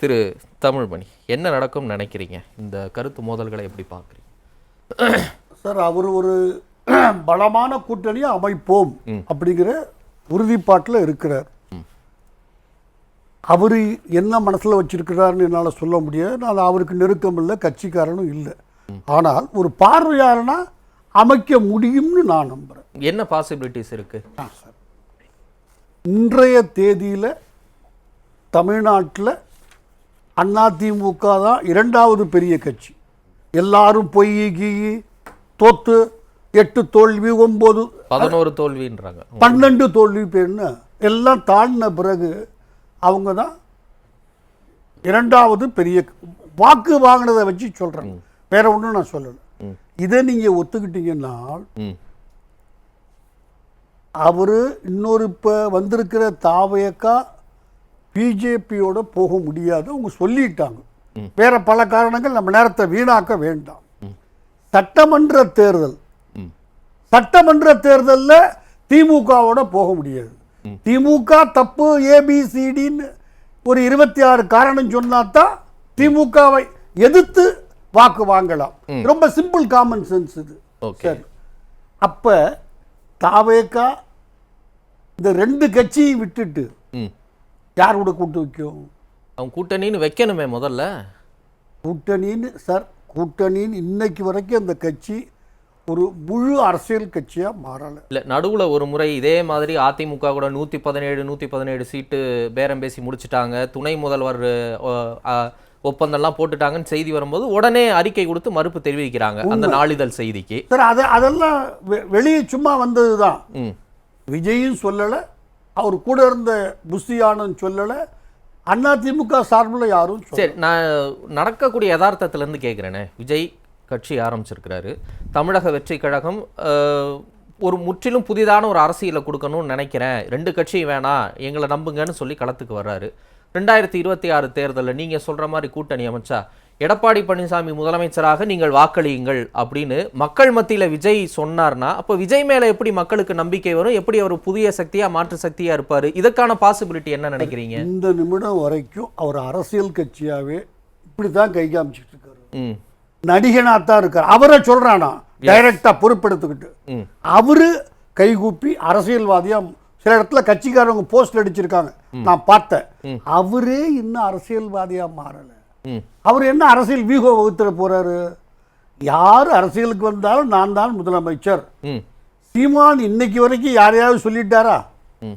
திரு தமிழ்மணி என்ன நடக்கும் நினைக்கிறீங்க? இந்த கருத்து மோதல்களை எப்படி பார்க்குறீங்க? சார் அவர் ஒரு பலமான கூட்டணியை அமைப்போம் அப்படிங்கிற உறுதிப்பாட்டில் இருக்கிறார். அவர் என்ன மனசில் வச்சிருக்கிறாருன்னு என்னால் சொல்ல முடியாது. நான் அவருக்கு நெருக்கம் இல்லை கட்சிக்காரனும் இல்லை. ஆனால் ஒரு பார்வையாளனா அமைக்க முடியும்னு நான் நம்புகிறேன் என்ன பாசிபிலிட்டிஸ் இருக்கு? ஆ சார். இன்றைய தேதியில் தமிழ்நாட்டில் அதிமுக தான் இரண்டாவது பெரிய கட்சி. எல்லாரும் பொய் கீ தோத்து எட்டு தோல்வி ஒம்பது பதினோரு தோல்வின்றாங்க. பன்னெண்டு தோல்வி பேர்னு எல்லாம் தாண்டின பிறகு அவங்க தான் இரண்டாவது பெரிய வாக்கு வாங்கினதை வச்சு சொல்கிறேன் வேற ஒன்றும் நான் சொல்லலை. இதை நீங்கள் ஒத்துக்கிட்டீங்கன்னா அவர் இன்னொரு இப்போ வந்திருக்கிற தாவயக்கா பிஜேபியோட போக முடியாது. அவங்க சொல்லிட்டாங்க. வேற பல காரணங்கள் நம்ம நேரத்தை வீணாக்க வேண்டாம். சட்டமன்ற தேர்தல். சட்டமன்ற தேர்தலில் திமுகவோட போக முடியாது. திமுக தப்பு ஏபிசிடின்னு ஒரு இருபத்தி ஆறு காரணம் சொன்னா தான் திமுகவை எதிர்த்து வாக்கு வாங்கலாம். ரொம்ப சிம்பிள் காமன் சென்ஸ் இது. சரி. அப்ப தாவேக்கா இந்த ரெண்டு கட்சியும் விட்டுட்டு யார் கூட கூட்டு வைக்கும்? அவங்க கூட்டணின்னு வைக்கணுமே முதல்ல. கூட்டணின்னு சார் கூட்டணின்னு இன்னைக்கு வரைக்கும் அந்த கட்சி ஒரு முழு அரசியல் கட்சியா மாறலை. இல்ல நடுவுல ஒரு முறை இதே மாதிரி அதிமுக கூட நூத்தி பதினேழு நூத்தி பதினேழு சீட்டு பேரம் பேசி முடிச்சிட்டாங்க. துணை முதல்வர் ஒப்பந்தம்லாம் போட்டுட்டாங்கன்னு செய்தி வரும்போது உடனே அறிக்கை கொடுத்து மறுப்பு தெரிவிக்கிறாங்க அந்த நாளிதழ் செய்திக்கு. சார் அது அதெல்லாம் வெளியே சும்மா வந்தது தான் விஜயும் சொல்லலை அவர் கூட இருந்த புஷியானும் சொல்லலை. அதிமுக சார்பில் யாரும் சரி நான் நடக்கக்கூடிய யதார்த்தத்துலேருந்து கேட்குறேனே. விஜய் கட்சி ஆரம்பிச்சிருக்கிறாரு. தமிழக வெற்றி கழகம் ஒரு முற்றிலும் புதிதான ஒரு அரசியலை கொடுக்கணும்னு நினைக்கிறேன். ரெண்டு கட்சியும் வேணாம் எங்களை நம்புங்கன்னு சொல்லி களத்துக்கு வர்றாரு. ரெண்டாயிரத்தி இருபத்தி ஆறு தேர்தலில் நீங்கள் சொல்கிற மாதிரி கூட்டணி அமைச்சா எடப்பாடி பழனிசாமி முதலமைச்சராக நீங்கள் வாக்களியுங்கள் அப்படின்னு மக்கள் மத்தியில் விஜய் சொன்னார்னா அப்போ விஜய் மேலே எப்படி மக்களுக்கு நம்பிக்கை வரும்? எப்படி அவர் புதிய சக்தியாக மாற்று சக்தியாக இருப்பார்? இதுக்கான பாசிபிலிட்டி என்ன நினைக்கிறீங்க? இந்த நிமிடம் வரைக்கும் அவர் அரசியல் கட்சியாவே இப்படி தான் கை காமிச்சிட்டு இருக்காரு. ம். நடிகனா தான் இருக்கார். அவரை சொல்றானா? டைரக்டா பொறுப்பெடுத்துக்கிட்டு அவரு கைகூப்பி அரசியல்வாதியா சில இடத்துல கட்சிக்காரவங்க போஸ்ட் அடிச்சிருக்காங்க. நான் பார்த்தேன். அவரே இன்னும் அரசியல்வாதியா மாறல. அவர் என்ன அரசியல் வியூகம் வகுத்துற போறாரு? யார் அரசியலுக்கு வந்தாலும் நான் தான் முதலமைச்சர். சீமான் இன்னைக்கு வரைக்கும் யாரையாவது சொல்லிட்டாரா? ம்.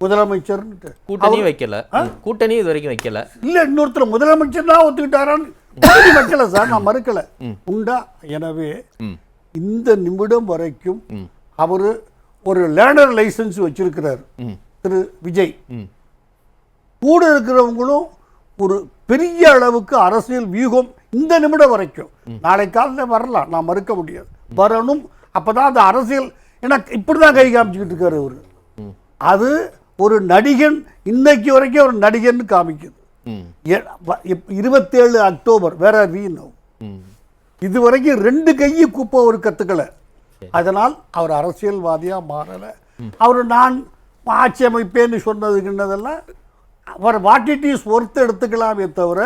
முதலமைச்சர்ன்ட்டு கூட்டணி வைக்கல. கூட்டணி இது வரைக்கும் வைக்கல. இல்ல இன்னொருத்தர் முதலமைச்சர் தான் ஒத்துக்கிட்டாரான்னு வைக்கல சார் நான் மறுக்கல. உண்டா? எனவே இந்த நிமிடம் வரைக்கும். அவரு ஒரு லேர்னர் லைசன்ஸ் வச்சிருக்கிறார். திரு. விஜய். கூட இருக்கிறவங்களும் ஒரு பெரிய அளவுக்கு அரசியல் வியூகம் இந்த நிமிடம் வரைக்கும். நாளை காலையில் வரலாம். நான் மறுக்க முடியாது. வரணும். அப்பதான் அந்த அரசியல் ஏன்னா இப்படிதான் கை காமிச்சுக்கிட்டு இருக்காரு அவரு. அது ஒரு நடிகன் இன்னைக்கு வரைக்கும் ஒரு நடிகன் காமிக்குது. இருபத்தேழு அக்டோபர் வேற வீ நோ இது வரைக்கும் ரெண்டு கையை கூப்ப ஒரு கத்துக்கல. அதனால் அவர் அரசியல்வாதியா மாறல. அவர் நான் ஆட்சி அமைப்பேன்னு சொன்னதுக்குன்னதெல்லாம் அவர் வாட் இட் இஸ் ஒர்த்து எடுத்துக்கலாமே தவிர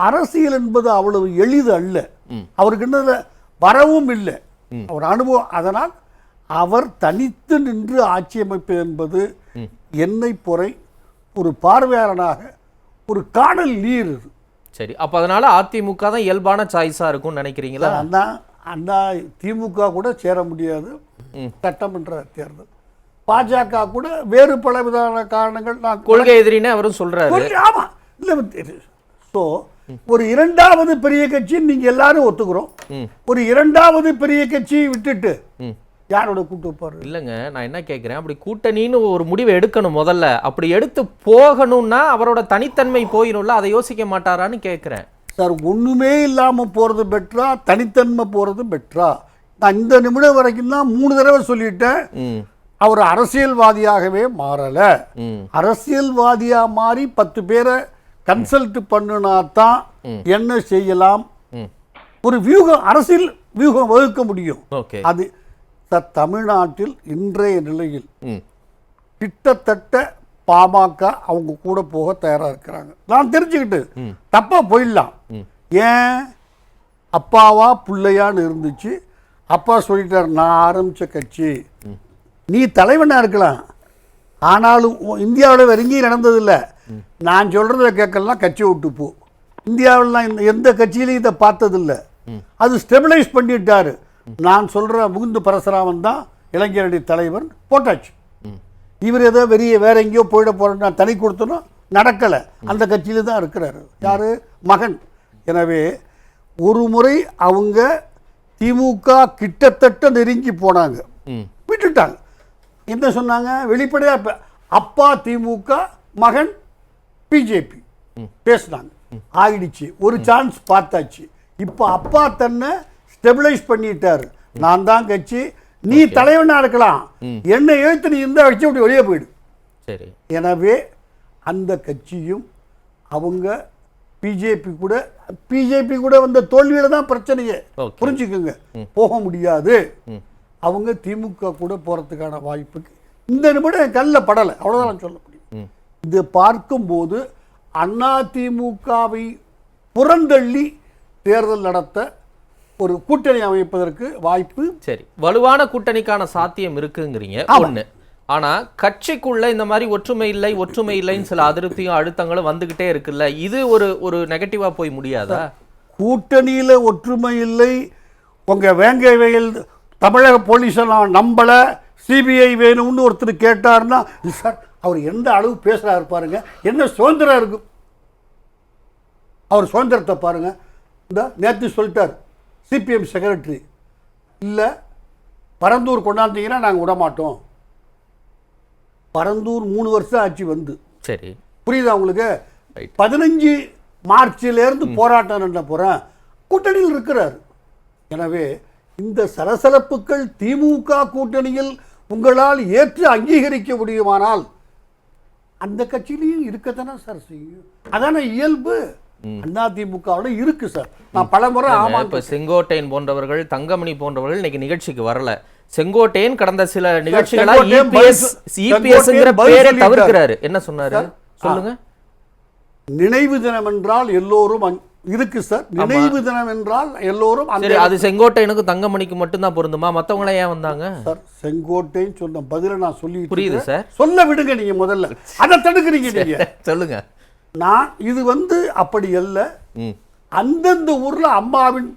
அரசியல் என்பது அவ்வளவு எளிது அல்ல. அவருக்கு என்னதுல வரவும் இல்லை. அவர் அனுபவம் அதனால் அவர் தனித்து நின்று ஆட்சி அமைப்பு என்பது என்னை பொறை ஒரு பார்வையாளனாக ஒரு காணல் நீர் சரி அப்ப அதனால அதிமுக தான் இயல்பான சாய்ஸா இருக்கும்னு நினைக்கிறீங்களா? அண்ணா அண்ணா திமுக கூட சேர முடியாது. சட்டமன்ற தேர்தல். பாஜக கூட வேறு பல விதமான காரணங்கள் நான் கொள்கை எதிரினே அவரும் சொல்றாரு. கொள்கை- ஆமா. இல்ல ஸோ ஒரு இரண்டாவது பெரிய கட்சி நீங்க எல்லாரும் ஒத்துக்கிறோம். ஒரு இரண்டாவது பெரிய கட்சியை விட்டுட்டு யாரோட கூட்டு வைப்பாரு? இல்லைங்க நான் என்ன கேட்குறேன் அப்படி கூட்டணின்னு ஒரு முடிவை எடுக்கணும் முதல்ல. அப்படி எடுத்து போகணும்னா அவரோட தனித்தன்மை போயிடும்ல அதை யோசிக்க மாட்டாரான்னு கேட்குறேன் சார் ஒண்ணுமே இல்லாம போறது பெட்ரா? தனித்தன்மை போறது பெட்ரா? நான் இந்த நிமிடம் வரைக்கும் தான் மூணு தடவை சொல்லிட்டேன். அவர் அரசியல்வாதியாகவே மாறல. ம். அரசியல்வாதியா மாறி பத்து பேரை கன்சல்ட் பண்ணுனா தான் என்ன செய்யலாம்? ஒரு வியூகம் அரசியல் வியூகம் வகுக்க முடியும். அது தமிழ்நாட்டில் இன்றைய நிலையில் கிட்டத்தட்ட பாமக அவங்க கூட போக தயாரா இருக்கிறாங்க. நான் தெரிஞ்சுக்கிட்டு தப்பா போயிடலாம். ஏன்? அப்பாவா பிள்ளையான்னு இருந்துச்சு. அப்பா சொல்லிட்டார் நான் ஆரம்பிச்ச கட்சி நீ தலைவனா இருக்கலாம். ஆனாலும் இந்தியாவில் வேற எங்கேயும் நடந்ததில்லை. நான் சொல்றத கேட்கலாம் கட்சி விட்டு போ. இந்தியாவில் நான் இந்த எந்த கட்சியிலையும் இதை பார்த்ததில்ல. அது ஸ்டெபிளைஸ் பண்ணிட்டாரு. நான் சொல்ற முகுந்து பரசுராமன் தான் இளைஞரணி தலைவர் போட்டாச்சு. இவர் ஏதோ வெளியே வேற எங்கேயோ போயிட போறேன்னு நான் தனி கொடுத்தனோ நடக்கலை. அந்த கட்சியில தான் இருக்கிறாரு. யாரு? மகன். எனவே ஒரு முறை அவங்க திமுக கிட்டத்தட்ட நெருங்கி போனாங்க. விட்டுட்டாங்க. என்ன சொன்னாங்க? வெளிப்படையா இப்ப அப்பா திமுக மகன் பிஜேபி. பேசினாங்க. ஆயிடுச்சு. ஒரு சான்ஸ் பார்த்தாச்சு. இப்போ அப்பா தன்னை ஸ்டெபிளைஸ் பண்ணிட்டாரு. நான் தான் கட்சி. நீ தலைவனா இருக்கலாம். என்னை எழுத்து நீ இந்த கட்சி அப்படி வெளியே போயிடு. சரி. எனவே அந்த கட்சியும் அவங்க பிஜேபி கூட பிஜேபி கூட வந்த தோல்வியில தான் பிரச்சனையே. புரிஞ்சுக்கோங்க. போக முடியாது. அவங்க திமுக கூட போறதுக்கான வாய்ப்புக்கு இந்த நிமிடம் என் படலை. அவ்வளவுதான் நான் சொல்ல முடியும். இது பார்க்கும்போது அண்ணா திமுகவை புறந்தள்ளி தேர்தல் நடத்த ஒரு கூட்டணி அமைப்பதற்கு வாய்ப்பு சரி. வலுவான கூட்டணிக்கான சாத்தியம் இருக்குங்கிறீங்க. ஒண்ணு. ஆனா கட்சிக்குள்ள இந்த மாதிரி ஒற்றுமை இல்லை ஒற்றுமை இல்லைன்னு சில அதிருப்தியும் அழுத்தங்களும் வந்துகிட்டே இருக்குல்ல. இது ஒரு ஒரு நெகட்டிவா போய் முடியாதா? கூட்டணியில் ஒற்றுமை இல்லை உங்கள் வேங்கை வயல் தமிழக போலீஸை நான் நம்பலை. சிபிஐ வேணும்னு ஒருத்தர் கேட்டாருன்னா சார் அவர் எந்த அளவு பேசுகிறாரு பாருங்க. என்ன சுதந்திரம் இருக்கும் அவர் சுதந்திரத்தை பாருங்க. இந்த நேற்று சொல்லிட்டார் சிபிஎம் செக்ரட்டரி இல்லை பரந்தூர் கொண்டாந்தீங்கன்னா நாங்கள் விட மாட்டோம் பரந்தூர் மூணு வருஷம் ஆச்சு வந்து. சரி. புரியுதா உங்களுக்கு. பதினஞ்சு மார்ச்சிலேருந்து போராட்டம் நடந்த போகிறேன் கூட்டணியில் இருக்கிறார். எனவே இந்த சலசலப்புகள் திமுக கூட்டணியில் உங்களால் ஏற்று அங்கீகரிக்க முடியுமானால் அந்த கட்சியிலையும் இருக்கத்தானே சார் செய்யும். அதான இயல்பு? அண்ணா திமுகவோட இருக்கு சார். நான் பலமுறை ஆமா இப்ப செங்கோட்டையன் போன்றவர்கள் தங்கமணி போன்றவர்கள் இன்னைக்கு நிகழ்ச்சிக்கு வரல. செங்கோட்டையன் கடந்த சில நிகழ்ச்சிகளா இபிஎஸ் இபிஎஸ்ங்கிற பேரை. தவிர்க்கிறாரு. என்ன சொன்னாரு? சொல்லுங்க. நினைவு தினம் என்றால் எல்லோரும் இருக்கு சார் நினைவு தினம் என்றால் எல்லோரும் அந்த அது செங்கோட்டையனுக்கு தங்கமணிக்கு மட்டும்தான் பொருந்துமா? மத்தவங்கள ஏன் வந்தாங்க? சார் செங்கோட்டைன்னு சொன்ன பதில நான் சொல்லி புரியுது சார். சொல்ல விடுங்க நீங்க முதல்ல. அதை தடுக்கிறீங்க நீங்க. சொல்லுங்க. நான் இது வந்து அப்படி அல்ல. அந்தந்த ஊர்ல அம்மாவின்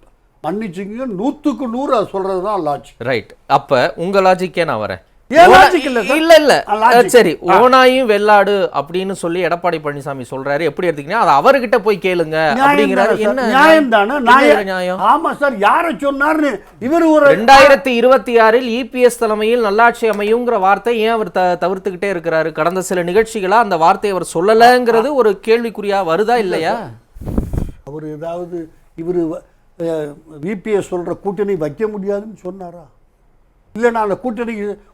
மன்னிச்சுங்க நூத்துக்கு நூறு அது சொல்றது தான் லாஜ் ரைட் அப்ப உங்க லாஜிக்கே நான் வரேன். இல்ல? இல்ல. சரி ஓனாயும் வெள்ளாடு அப்படின்னு சொல்லி எடப்பாடி பழனிசாமி சொல்றாரு. எப்படி எடுத்தீங்கன்னா அது அவர்கிட்ட போய் கேளுங்க அப்படிங்கிறாரு. என்ன நியாயம் தானே? நியாயம். ஆமா சார் யாரை சொன்னார்னு? இவர் ஒரு ரெண்டாயிரத்தி இருபத்தி ஆறில் இபிஎஸ் தலைமையில் நல்லாட்சி அமையுங்கிற வார்த்தை ஏன் அவர் தவிர்த்துக்கிட்டே இருக்கிறாரு? கடந்த சில நிகழ்ச்சிகளா அந்த வார்த்தையை அவர் சொல்லலைங்கிறது ஒரு கேள்விக்குறியா வருதா இல்லையா? அவர் ஏதாவது இவர் விபிஎஸ் சொல்ற கூட்டணி வைக்க முடியாதுன்னு சொன்னாரா? இல்ல நான் அந்த கூட்டணி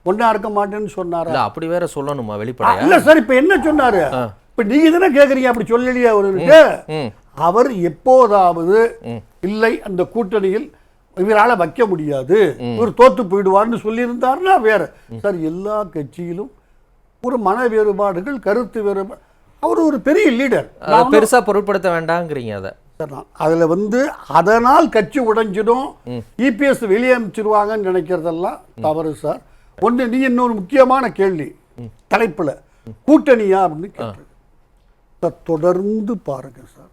ஒண்ணா இருக்க மாட்டேன்னு சொன்னாரா? அப்படி வேற சொல்லணுமா வெளிப்படையா? இல்ல சார் இப்ப என்ன சொன்னாரு? இப்ப நீங்க தானே கேக்குறீங்க அப்படி சொல்லலையே அவருக்கு அவர் எப்போதாவது இல்லை அந்த கூட்டணியில் இவரால வைக்க முடியாது. இவர் தோத்து போயிடுவார்னு சொல்லியிருந்தாருன்னா வேற. சார் எல்லா கட்சியிலும் ஒரு மன வேறுபாடுகள் கருத்து வேறுபாடு அவர் ஒரு பெரிய லீடர் பெருசா பொருட்படுத்த வேண்டாங்கிறீங்க அதை. அதுல வந்து அதனால் கட்சி உடைஞ்சிடும். இபிஎஸ் வெளியே அனுப்பிச்சிருவாங்கன்னு நினைக்கிறதெல்லாம் தவறு சார். ஒண்ணு நீ இன்னொரு முக்கியமான கேள்வி. தலைப்புல. கூட்டணியா அப்படின்னு சார் தொடர்ந்து பாருங்க சார்.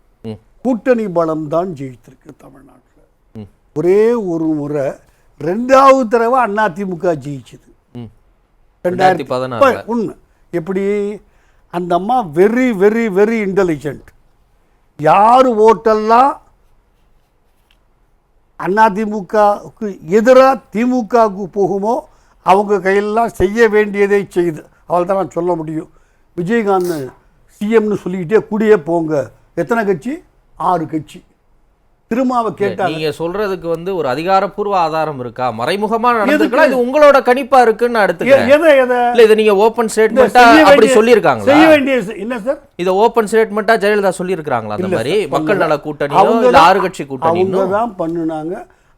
கூட்டணி பலம் தான் ஜெயித்திருக்கு தமிழ்நாட்டில். ஒரே ஒரு முறை ரெண்டாவது தடவை அதிமுக ஜெயிச்சது. ரெண்டாயிரத்தி ரெண்டாயிரத்தி பதினாறுல. ப- உண்மை எப்படி அந்த அம்மா வெரி வெரி வெரி இன்டெலிஜென்ட் யார் ஓட்டெல்லாம் அதிமுகவுக்கு எதிராக திமுகவுக்கு போகுமோ அவங்க கையெல்லாம் செய்ய வேண்டியதை செய்யுது அவள் தான் நான் சொல்ல முடியும். விஜயகாந்த் சிஎம்னு சொல்லிக்கிட்டே கூடியே போங்க. எத்தனை கட்சி? ஆறு கட்சி. திருமாவை கேட்டாங்க. நீங்க சொல்றதுக்கு வந்து ஒரு அதிகாரப்பூர்வ ஆதாரம் இருக்கா? மறைமுகமா நடந்திருக்கலாம் இது உங்களோட கணிப்பா இருக்குன்னு எடுத்துக்கிறேன். எதை எதை? இல்ல இது நீங்க ஓபன் செய்ய அப்படி சொல்லியிருக்காங்களா? செய்ய வேண்டிய என்ன சார் இத ஓபன் ஸ்டேட்மெண்ட்டா ஜெயலலிதா சொல்லியிருக்காங்களா அந்த இல்ல மாதிரி? மக்கள். நல அவங்க இல்ல ஆறு கட்சி கூட்டணியோ அவங்க தான் பண்ணுனாங்க.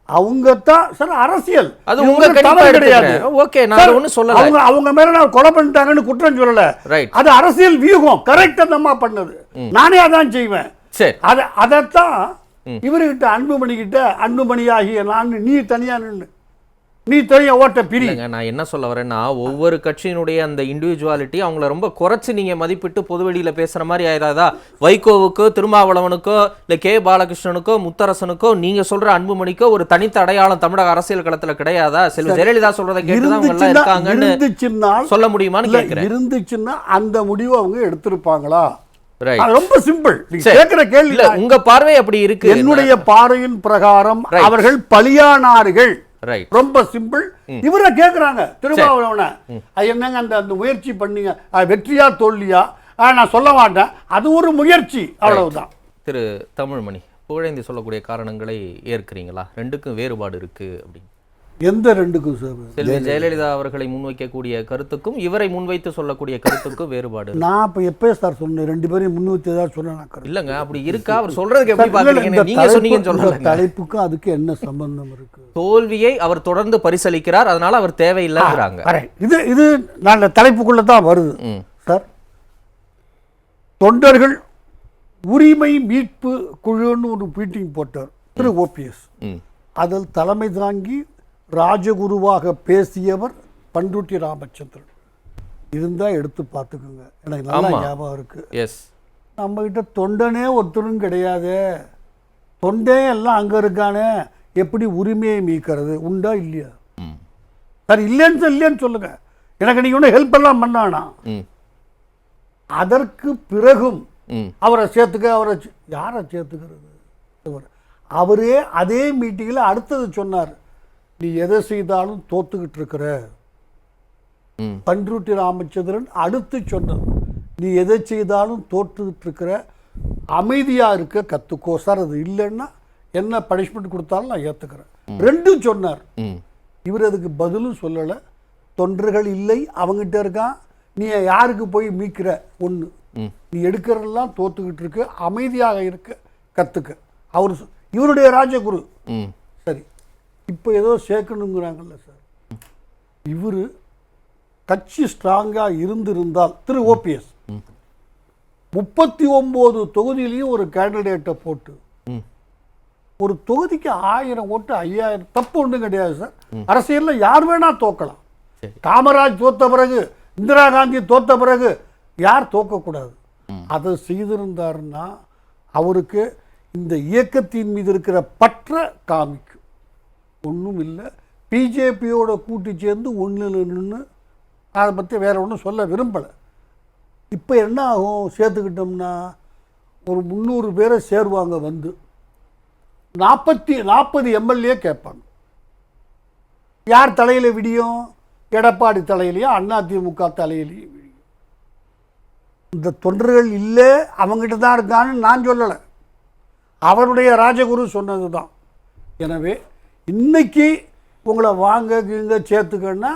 அவங்க தான் சார் அரசியல். அது உங்க கணிப்பா கிடையாது. ஓகே, நான் ஒண்ணும் சொல்லல. அவங்க அவங்க மேல நான் கொலை பண்ணிட்டாங்கன்னு குற்றம் சொல்லல. ரைட் அது அரசியல் வியூகம். கரெக்ட் அந்த அம்மா பண்ணது நானே அதான் செய்வேன். சரி. அத அதைத்தான் இவர்கிட்ட அன்புமணிகிட்ட அன்புமணி ஆகிய நான் நீ தனியா நின்னு நீ தனியா ஓட்ட பிரி நான் என்ன சொல்ல வரேன்னா ஒவ்வொரு கட்சியினுடைய அந்த இண்டிவிஜுவாலிட்டி அவங்கள ரொம்ப குறைச்சு நீங்க மதிப்பிட்டு பொதுவெளியில பேசுற மாதிரி ஆயிராதா? வைகோவுக்கோ திருமாவளவனுக்கோ இல்ல கே. பாலகிருஷ்ணனுக்கோ முத்தரசனுக்கோ நீங்க சொல்ற அன்புமணிக்கோ ஒரு தனித்த அடையாளம் தமிழக அரசியல் களத்துல கிடையாதா? செல்வி ஜெயலலிதா சொல்றதை கேட்டுதான் இருக்காங்கன்னு சொல்ல முடியுமான்னு இருந்துச்சுன்னா அந்த முடிவை அவங்க எடுத்திருப்பாங்களா? அது ரொம்ப சிம்பிள். கேட்கிற கேள்வி உங்க பார்வை அப்படி இருக்கு என்னுடைய பார்வையின் பிரகாரம். அவர்கள் பலியானார்கள். ரொம்ப சிம்பிள் இவரை கேக்குறாங்க. திருமாவளவன. அது என்னங்க அந்த அந்த முயற்சி பண்ணீங்க? வெற்றியா தோல்வியா? நான் சொல்ல மாட்டேன். அது ஒரு முயற்சி. அவ்வளவுதான். திரு தமிழ்மணி புகழேந்தி சொல்லக்கூடிய காரணங்களை ஏற்கிறீங்களா? ரெண்டுக்கும் வேறுபாடு இருக்கு அப்படின்னு. எந்த ரெண்டுக்கும் செல்வி ஜெயலலிதா. அவர்களை முன்வைக்கக்கூடிய கருத்துக்கும் இவரை முன்வைத்து சொல்லக்கூடிய கருத்துக்கும் வேறுபாடு. நான் இப்ப எப்பயே சார் சொன்னேன்? ரெண்டு பேரையும் முன்னூத்தி ஏதாவது சொன்னேன். இல்லங்க அப்படி இருக்கா? அவர் சொல்றதுக்கு எப்படி பாக்குறீங்க? நீங்க சொன்னீங்கன்னு தலைப்புக்கும் அதுக்கு என்ன சம்பந்தம் இருக்கு? தோல்வியை அவர் தொடர்ந்து பரிசளிக்கிறார் அதனால அவர் தேவையில்லைங்கிறாங்க. இது இது நான் தலைப்புக்குள்ள தான் வருது. சார் தொண்டர்கள் உரிமை மீட்பு குழுன்னு ஒரு மீட்டிங் போட்டார் திரு ஓபிஎஸ். அதில் தலைமை தாங்கி ராஜகுருவாக பேசியவர் பண்ருட்டி ராமச்சந்திரன். இருந்தா எடுத்து பார்த்துக்கோங்க. எனக்கு நல்லா. ஞாபகம் இருக்கு. எஸ் நம்ம கிட்ட தொண்டனே ஒருத்தரும் கிடையாது. தொண்டே எல்லாம் அங்க இருக்கானே. எப்படி உரிமையை மீட்கிறது? உண்டா இல்லையா. சார் இல்லைன்னு இல்லைன்னு சொல்லுங்க. எனக்கு நீங்க ஒன்றும் ஹெல்ப் எல்லாம் பண்ணானா. அதற்கு பிறகும். அவரை சேர்த்துக்க அவரை யாரை சேர்த்துக்கிறது. அவரே. அதே மீட்டிங்கில் அடுத்தது சொன்னார். நீ எதை செய்தாலும் தோத்துக்கிட்டு இருக்கிற. பன்ருட்டி ராமச்சந்திரன் அடுத்து சொன்னது நீ எதை செய்தாலும் தோற்றுக்கிட்டு இருக்கிற. அமைதியா இருக்க கத்துக்கோ சார் அது இல்லைன்னா என்ன பனிஷ்மெண்ட் கொடுத்தாலும் நான் ஏத்துக்கிறேன். ரெண்டும் சொன்னார். இவர் அதுக்கு பதிலும் சொல்லலை. தொண்டர்கள் இல்லை அவங்ககிட்ட இருக்கான். நீ யாருக்கு போய் மீட்கிற? ஒன்று. நீ எடுக்கிறதெல்லாம் தோத்துக்கிட்டு இருக்க அமைதியாக இருக்க கற்றுக்க அவர் இவருடைய ராஜகுரு. இப்போ ஏதோ சேர்க்கணுங்கிறாங்கல்ல சார் இவர் கட்சி ஸ்ட்ராங்காக இருந்திருந்தால் திரு ஓபிஎஸ் முப்பத்தி ஒம்பது தொகுதியிலையும் ஒரு கேண்டிடேட்டை போட்டு. ஒரு தொகுதிக்கு ஆயிரம் ஓட்டு ஐயாயிரம் தப்பு ஒன்றும் கிடையாது சார் அரசியலில் யார் வேணா தோக்கலாம். காமராஜ் தோத்த பிறகு இந்திரா காந்தி தோத்த பிறகு யார் தோக்கக்கூடாது அதை செய்திருந்தாருன்னா அவருக்கு இந்த இயக்கத்தின் மீது இருக்கிற பற்ற காமிக்கும் ஒன்றும் இல்லை. பிஜேபியோட கூட்டி சேர்ந்து ஒன்றில் நின்று அதை பற்றி வேறு ஒன்றும் சொல்ல விரும்பலை. இப்போ என்ன ஆகும்? சேர்த்துக்கிட்டோம்னா ஒரு முந்நூறு பேரை சேருவாங்க வந்து. நாற்பத்தி நாற்பது எம்எல்ஏ கேட்பாங்க. யார் தலையில் விடியும்? எடப்பாடி தலையிலையும் அதிமுக தலையிலையும் விடியும். இந்த தொண்டர்கள் இல்லை அவங்ககிட்ட தான் இருக்கான்னு நான் சொல்லலை. அவருடைய ராஜகுரு சொன்னது தான் எனவே இன்னைக்கு உங்களை வாங்க கீங்க சேர்த்துக்கன்னா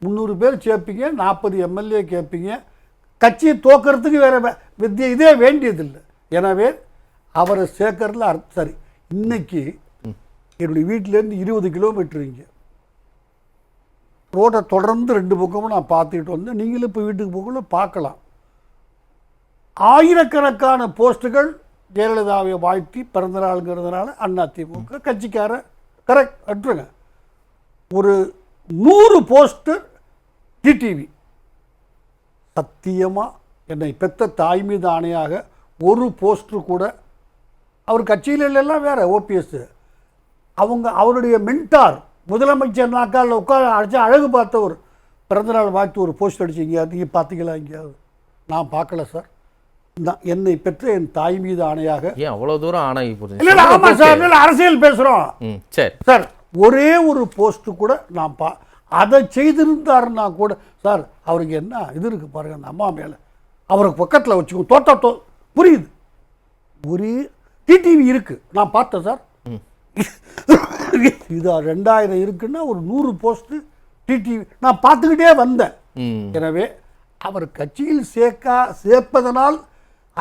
முந்நூறு பேர் சேர்ப்பீங்க நாற்பது எம்எல்ஏ கேட்பீங்க. கட்சியை தோக்கிறதுக்கு வேற வே- வித்தியை இதே வேண்டியதில்லை. எனவே அவரை சேர்க்கறதுல அர்த்தம் சரி இன்னைக்கு என்னுடைய வீட்டிலேருந்து இருபது கிலோமீட்டர் இங்கே. ரோட்டை தொடர்ந்து ரெண்டு பக்கமும் நான் பார்த்துக்கிட்டு வந்தேன் நீங்களும் இப்போ வீட்டுக்கு போகல பார்க்கலாம். ஆயிரக்கணக்கான போஸ்ட்டுகள் ஜெயலலிதாவை வாழ்த்தி பிறந்தநாளுங்கிறதுனால அதிமுக கட்சிக்கார கரெக்ட் அட்ருங்க ஒரு நூறு போஸ்டர் டிடிவி. சத்தியமாக என்னை பெத்த தாய் மீது ஆணையாக ஒரு போஸ்டர் கூட அவர் கட்சியில் எல்லாம் வேறு ஓபிஎஸ்ஸு அவங்க அவருடைய மென்டார் முதலமைச்சர் நாக்கால் உட்கார அடித்து அழகு பார்த்தவர். பிறந்தநாள் வாழ்த்து ஒரு போஸ்ட் அடிச்சு எங்கேயாவது நீங்கள் பார்த்தீங்களா எங்கேயாவது? நான் பார்க்கல சார். என்னை பெற்ற என் தாய் மீது ஆணையாக ஏன் அவ்வளவு தூரம் இல்லை இல்லை ஆமாம் சார் இல்லை அரசியல் பேசுகிறோம் சரி. சார் ஒரே ஒரு போஸ்ட் கூட நான் பா அதை செய்திருந்தாருன்னா கூட சார் அவருக்கு என்ன இது இருக்கு பாருங்க அந்த அம்மா மேலே. அவருக்கு பக்கத்தில் வச்சுக்கோ தோட்ட தோ புரியுது. ஒரே டிடிவி இருக்கு. நான் பார்த்தேன் சார். இது ரெண்டாயிரம் இருக்குன்னா ஒரு நூறு போஸ்ட் டிடிவி. நான் பார்த்துக்கிட்டே வந்தேன். எனவே அவர் கட்சியில் சேர்க்கா சேர்ப்பதனால்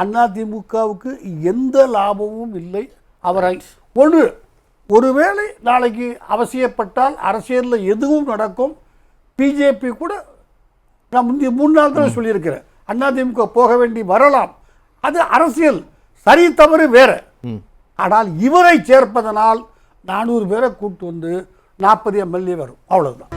அதிமுகவுக்கு எந்த லாபமும் இல்லை. அவரை ஒன்று ஒருவேளை நாளைக்கு அவசியப்பட்டால் அரசியலில் எதுவும் நடக்கும். பிஜேபி கூட நான் முந்தைய மூணு நாள் தான் சொல்லியிருக்கிறேன். அதிமுக போக வேண்டி வரலாம். அது அரசியல். சரி தவறு வேற. ஆனால் இவரை சேர்ப்பதனால் நானூறு பேரை கூட்டு வந்து நாற்பது எம்எல்ஏ வரும். அவ்வளவுதான்.